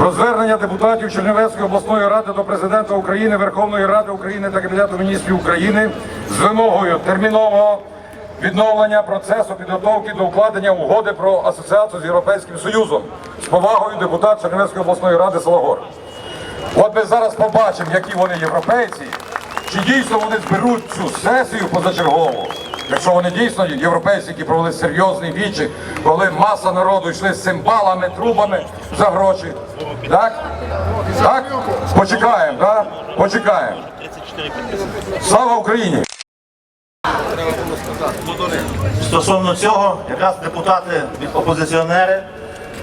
Про звернення депутатів Чернівецької обласної ради до президента України, Верховної Ради України та Кабінету міністрів України з вимогою термінового відновлення процесу підготовки до укладення угоди про асоціацію з Європейським Союзом. З повагою депутат Чернівецької обласної ради Салагор. От ми зараз побачимо, які вони європейці, чи дійсно вони зберуть цю сесію позачергову. Якщо вони дійсно європейці, які провели серйозні вічі, коли маса народу йшли з цимбалами, трубами за гроші. Так? Так? Почекаємо, так? Почекаємо. Слава Україні! Стосовно цього, якраз депутати від опозиціонери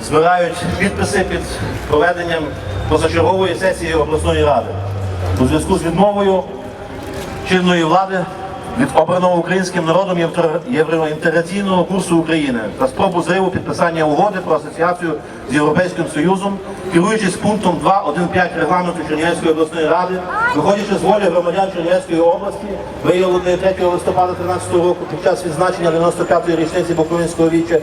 збирають підписи під проведенням позачергової сесії обласної ради у зв'язку з відмовою чинної влади від обраного українським народом євро- євроінтеграційного курсу України та спробу зриву підписання угоди про асоціацію з Європейським Союзом, керуючись пунктом 2.1.5 регламенту Чернівецької обласної ради, виходячи з волі громадян Чернівецької області, виявленої 3 листопада 2013 року під час відзначення 95-ї річниці Буковинського віча,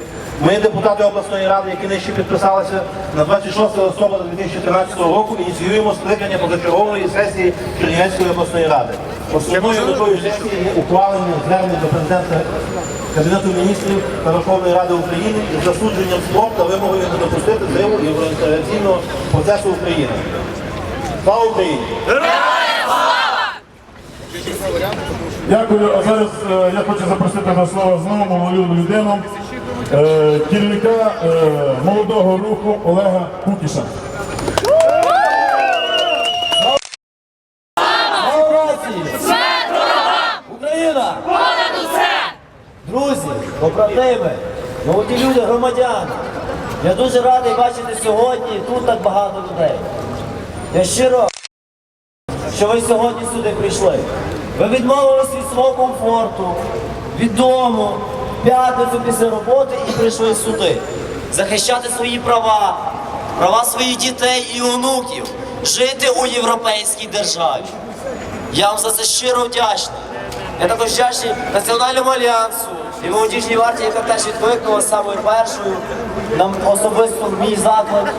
ми, депутати обласної ради, які нижче підписалися, на 26 листопада 2013 року ініціюємо скликання позачергової сесії Чернівецької обласної ради. Основною метою сесії є ухвалення звернень до президента Кабінету міністрів та Верховної Ради України із засудженням спроб та вимогою не допустити зриву євроінтеграційного процесу України. Слава Україні! Дякую. А зараз е, я хочу запросити до слова знову молоду людину, е, керівника е, молодого руху Олега Кукіша. Друзі, побратими, молоді люди, громадяни. Я дуже радий бачити сьогодні тут так багато людей. Я щиро, що ви сьогодні сюди прийшли. Ви відмовились від свого комфорту, від дому, п'ятницю після роботи і прийшли сюди. Захищати свої права, права своїх дітей і онуків, жити у європейській державі. Я вам за це щиро вдячний. Я також вдячний Національному альянсу і молодіжній варті, яка теж відкликнула самою першою нам особисто мій заклик